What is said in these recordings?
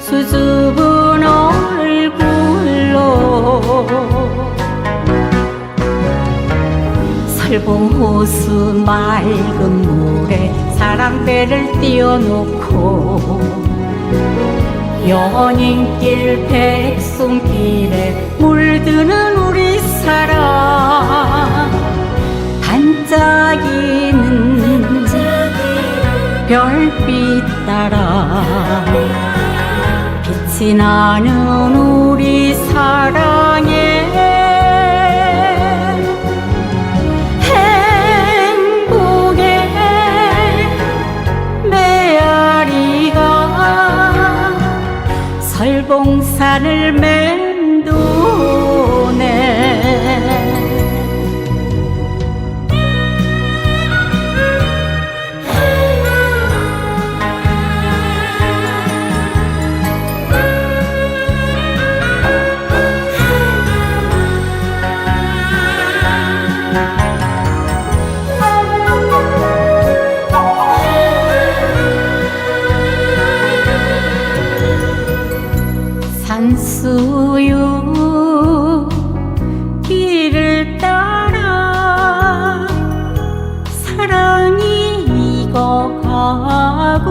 수줍은 얼굴로 설봉호수 맑은 물에 사랑배를 띄워놓고 연인길 백송길에 물드는 별빛 따라 빛이 나는 우리 사랑의 행복의 메아리가 설봉산을 맴 산수유 길을 따라 사랑이 익어가고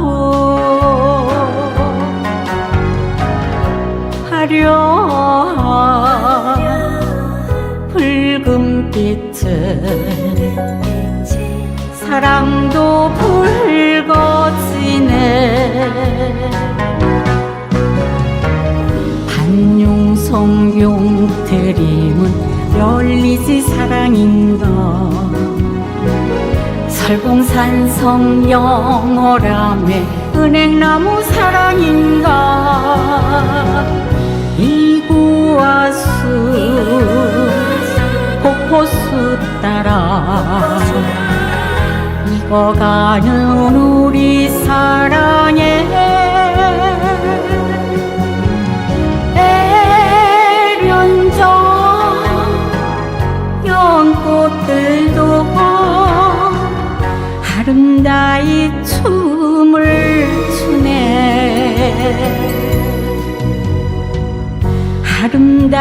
화려한 붉은 빛은 사랑도 드림은 열리지 사랑인가 설봉산 성 영어람에 은행나무 사랑인가 이구와수 폭포수 따라 익어가는 우리 사랑의 ใด